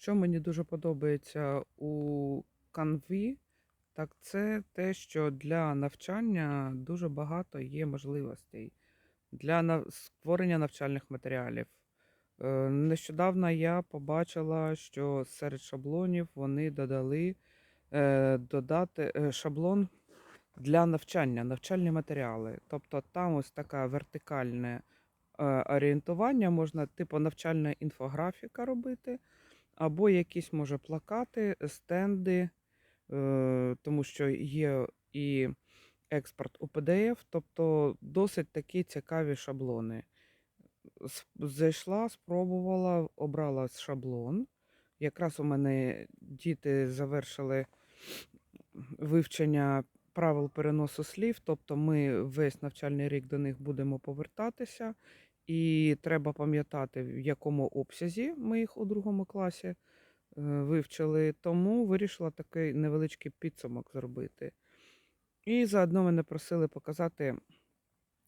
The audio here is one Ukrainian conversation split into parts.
Що мені дуже подобається у Canvі, так це те, що для навчання дуже багато є можливостей для створення навчальних матеріалів. Е, Нещодавно я побачила, що серед шаблонів вони додали е, додати е, шаблон для навчання, навчальні матеріали. Тобто там ось таке вертикальне орієнтування, можна типу навчальна інфографіка робити, або якісь може плакати, стенди, е, тому що є і експорт у PDF, тобто досить такі цікаві шаблони. Зайшла, спробувала, обрала шаблон. Якраз у мене діти завершили вивчення правил переносу слів, тобто ми весь навчальний рік до них будемо повертатися, і треба пам'ятати, в якому обсязі ми їх у другому класі е, вивчили. Тому вирішила такий невеличкий підсумок зробити. І заодно мене просили показати,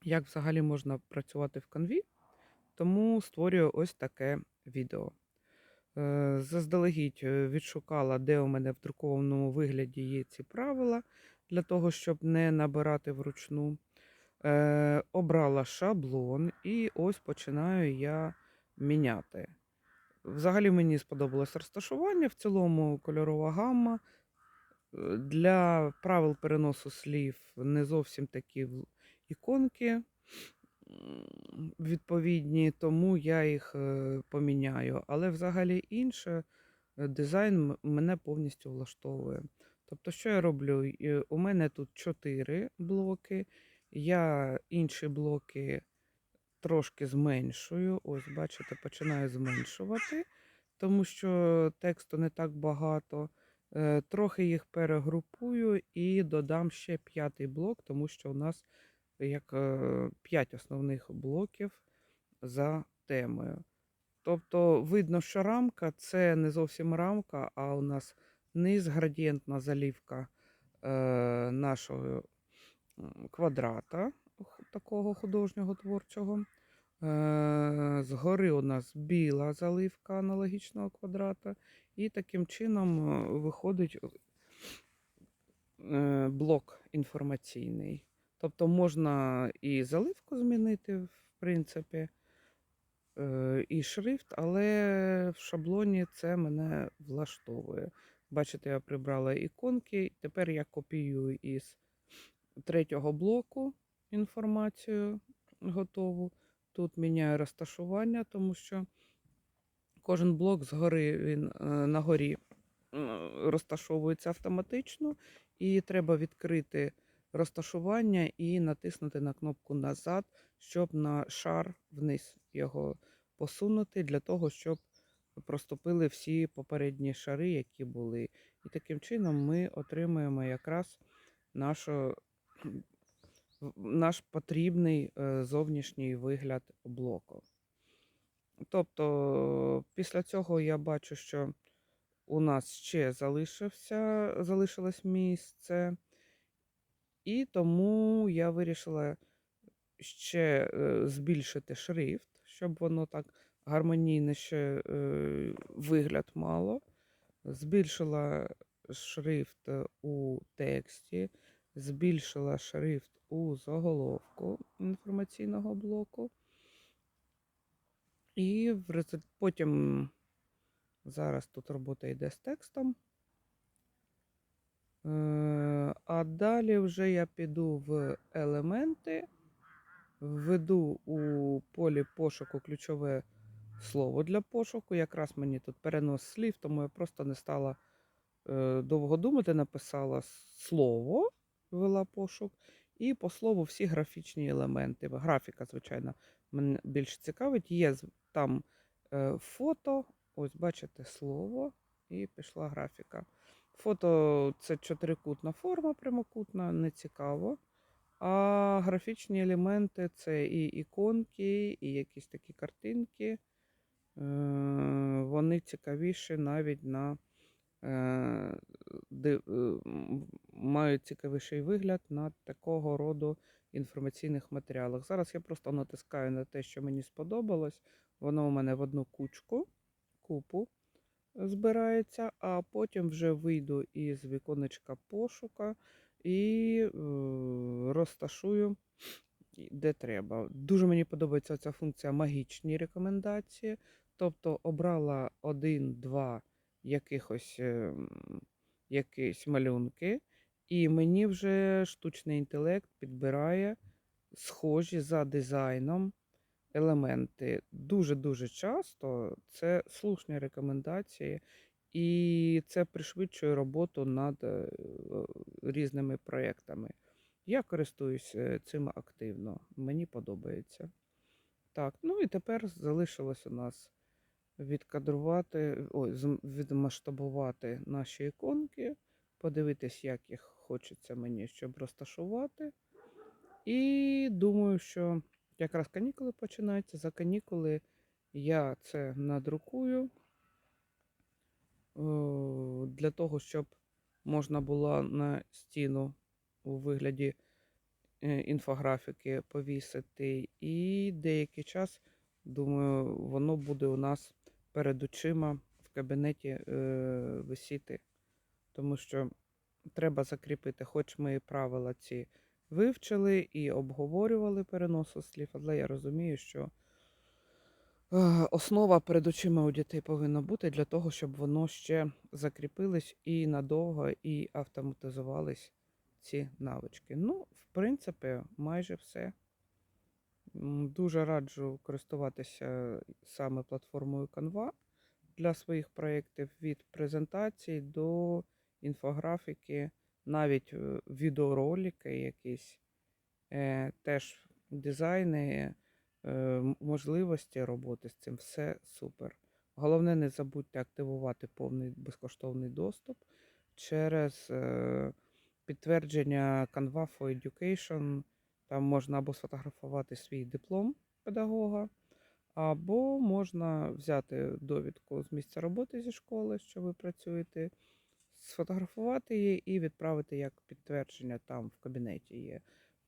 як взагалі можна працювати в канві, тому створюю ось таке відео. Е, Заздалегідь е, відшукала, де у мене в друкованому вигляді є ці правила для того, щоб не набирати вручну. Е, Обрала шаблон і ось починаю я міняти. Взагалі мені сподобалось розташування, в цілому кольорова гамма. Е, Для правил переносу слів не зовсім такі іконки відповідні, тому я їх е, поміняю. Але взагалі інше е, дизайн мене повністю влаштовує. Тобто, що я роблю? У мене тут чотири блоки. Я інші блоки трошки зменшую. Ось, бачите, починаю зменшувати, тому що тексту не так багато. Е, Трохи їх перегрупую і додам ще п'ятий блок, тому що у нас як е, п'ять основних блоків за темою. Тобто видно, що рамка це не зовсім рамка, а у нас низ градієнтна залівка е, нашого квадрата, такого художнього творчого. Е, Згори у нас біла заливка аналогічного квадрата, і таким чином е, виходить е, блок інформаційний. Тобто можна і заливку змінити, в принципі, і шрифт, але в шаблоні це мене влаштовує. Бачите, я прибрала іконки. Тепер я копіюю із третього блоку інформацію готову. Тут міняю розташування, тому що кожен блок згори він е, на горі е, розташовується автоматично, і треба відкрити розташування і натиснути на кнопку назад, щоб на шар вниз його посунути, для того, щоб проступили всі попередні шари, які були. І таким чином ми отримуємо якраз нашу, наш потрібний е, зовнішній вигляд блоку. Тобто, після цього я бачу, що у нас ще залишився, залишилось місце, і тому я вирішила ще е, збільшити шрифт, щоб воно так гармонійно е, вигляд мало. Збільшила шрифт у тексті, збільшила шрифт у заголовку інформаційного блоку. І потім зараз тут робота йде з текстом. Е, А далі вже я піду в елементи, введу у полі пошуку ключове слово для пошуку. Якраз мені тут перенос слів, тому я просто не стала е, довго думати, написала слово, ввела пошук, і по слову всі графічні елементи. Графіка, звичайно, мене більш цікавить. Є там е, фото, ось бачите слово, і пішла графіка. Фото це чотирикутна форма, прямокутна, не цікаво. А графічні елементи це і іконки, і якісь такі картинки. Е, Вони цікавіші навіть на мають цікавіший вигляд на такого роду інформаційних матеріалах. Зараз я просто натискаю на те, що мені сподобалось. Воно у мене в одну кучку, купу збирається, а потім вже вийду із віконечка пошука і е, розташую де треба. Дуже мені подобається ця функція магічні рекомендації. Тобто обрала один-два якихось е, якісь малюнки, і мені вже штучний інтелект підбирає схожі за дизайном елементи. Дуже-дуже часто це слушні рекомендації, і це пришвидшує роботу над е, різними проєктами. Я користуюсь е, цим активно, мені подобається. Так, ну і тепер залишилось у нас відкадрувати, ой, відмасштабувати наші іконки, подивитись, як їх хочеться мені, щоб розташувати. І думаю, що якраз канікули починаються. За канікули я це надрукую для того, щоб можна було на стіну у вигляді е, інфографіки повісити. І деякий час, думаю, воно буде у нас перед очима в кабінеті е, висіти, тому що треба закріпити, хоч ми і правила ці вивчили і обговорювали переносу слів, але я розумію, що е, основа перед очима у дітей повинна бути для того, щоб воно ще закріпилось і надовго, і автоматизувались ці навички. Ну, в принципі, майже все. Дуже раджу користуватися саме платформою Canva для своїх проєктів від презентацій до інфографіки, навіть е, відеоролики якісь, е, теж дизайни, е, можливості роботи з цим все супер. Головне, не забудьте активувати повний безкоштовний доступ через підтвердження Canva for Education. Там можна або сфотографувати свій диплом педагога, або можна взяти довідку з місця роботи зі школи, що ви працюєте, сфотографувати її і відправити як підтвердження там в кабінеті є.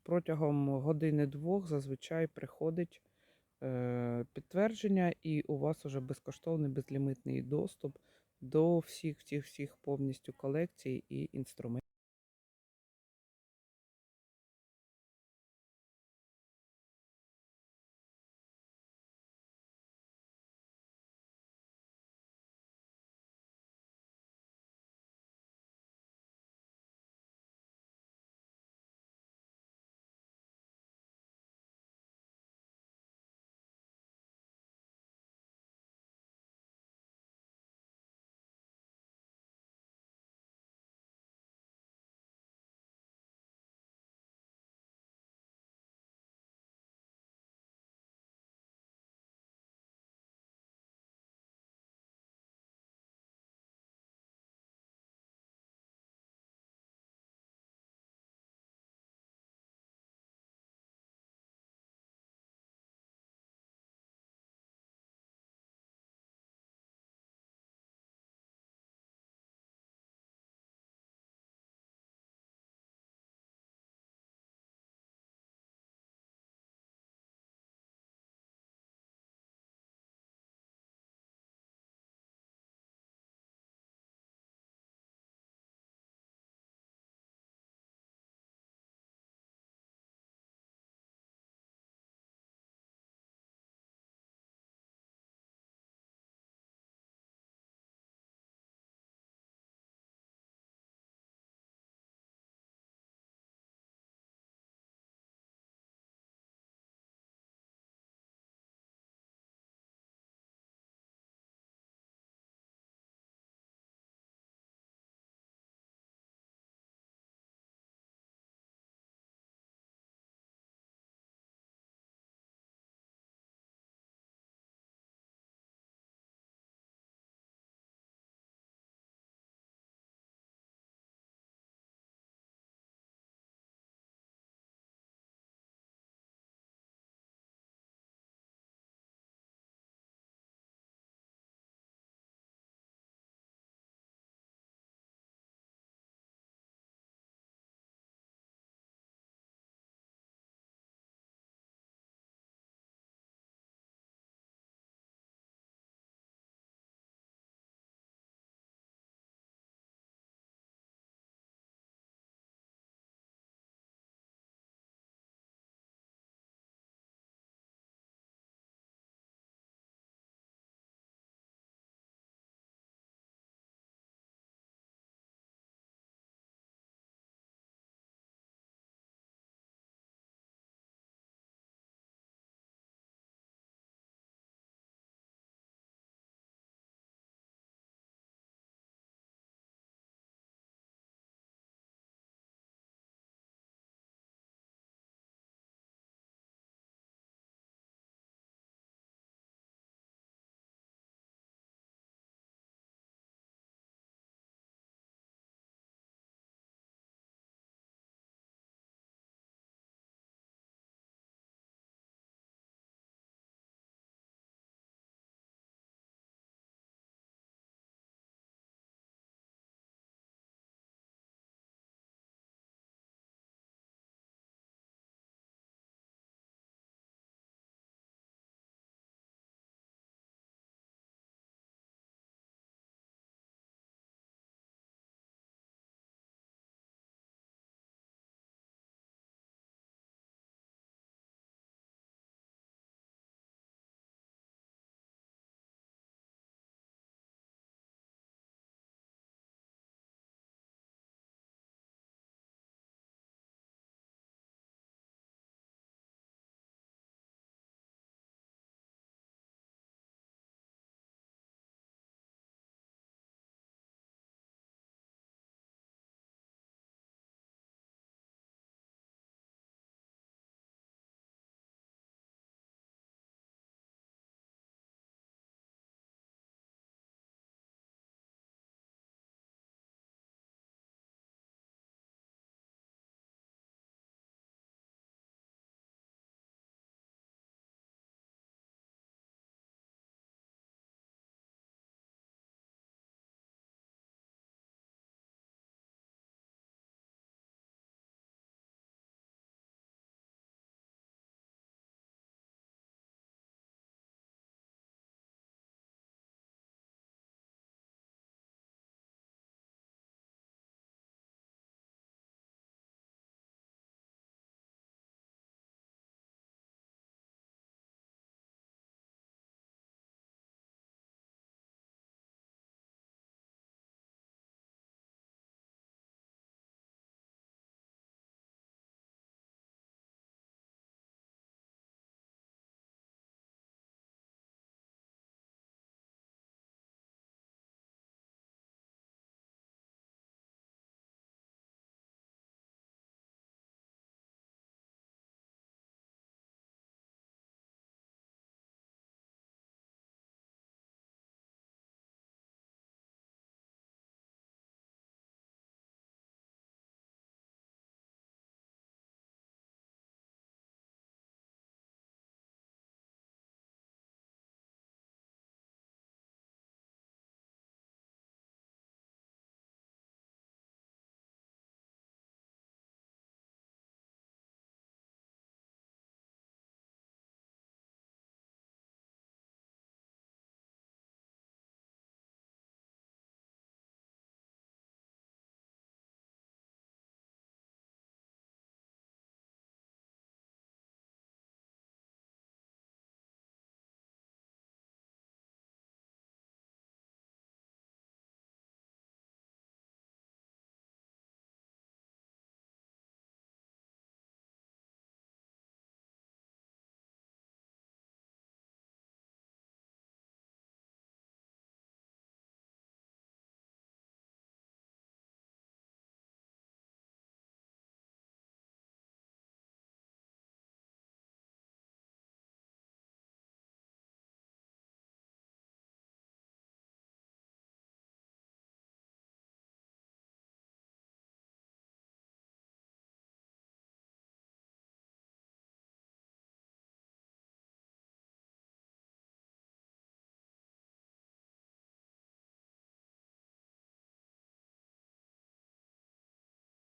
Протягом години-двох зазвичай приходить е, підтвердження, і у вас уже безкоштовний безлімітний доступ до всіх всіх всіх повністю колекцій і інструментів.